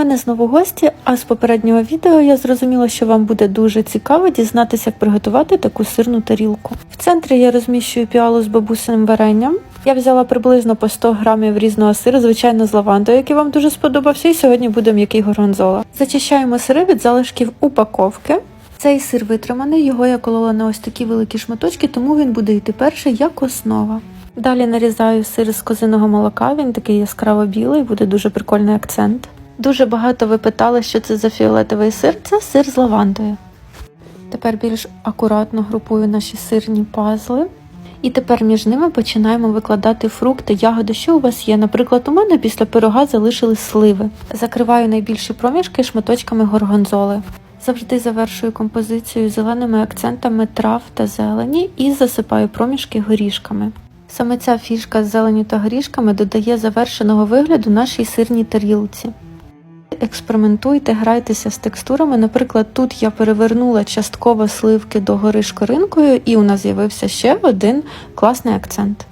У мене знову гості, а з попереднього відео я зрозуміла, що вам буде дуже цікаво дізнатися, як приготувати таку сирну тарілку. В центрі я розміщую піалу з бабусиним варенням. Я взяла приблизно по 100 грамів різного сиру, звичайно, з лавандою, який вам дуже сподобався, і сьогодні буде м'який горгонзола. Зачищаємо сири від залишків упаковки. Цей сир витриманий, його я колола на ось такі великі шматочки, тому він буде йти перший як основа. Далі нарізаю сир з козиного молока, він такий яскраво білий, буде дуже прикольний акцент. Дуже багато ви питали, що це за фіолетовий сир. Це сир з лавандою. Тепер більш акуратно групую наші сирні пазли. І тепер між ними починаємо викладати фрукти, ягоди, що у вас є. Наприклад, у мене після пирога залишились сливи. Закриваю найбільші проміжки шматочками горгонзоли. Завжди завершую композицію зеленими акцентами трав та зелені і засипаю проміжки горішками. Саме ця фішка з зеленю та горішками додає завершеного вигляду нашій сирній тарілці. Експериментуйте, грайтеся з текстурами. Наприклад, тут я перевернула частково сливки догори шкоринкою, і у нас з'явився ще один класний акцент.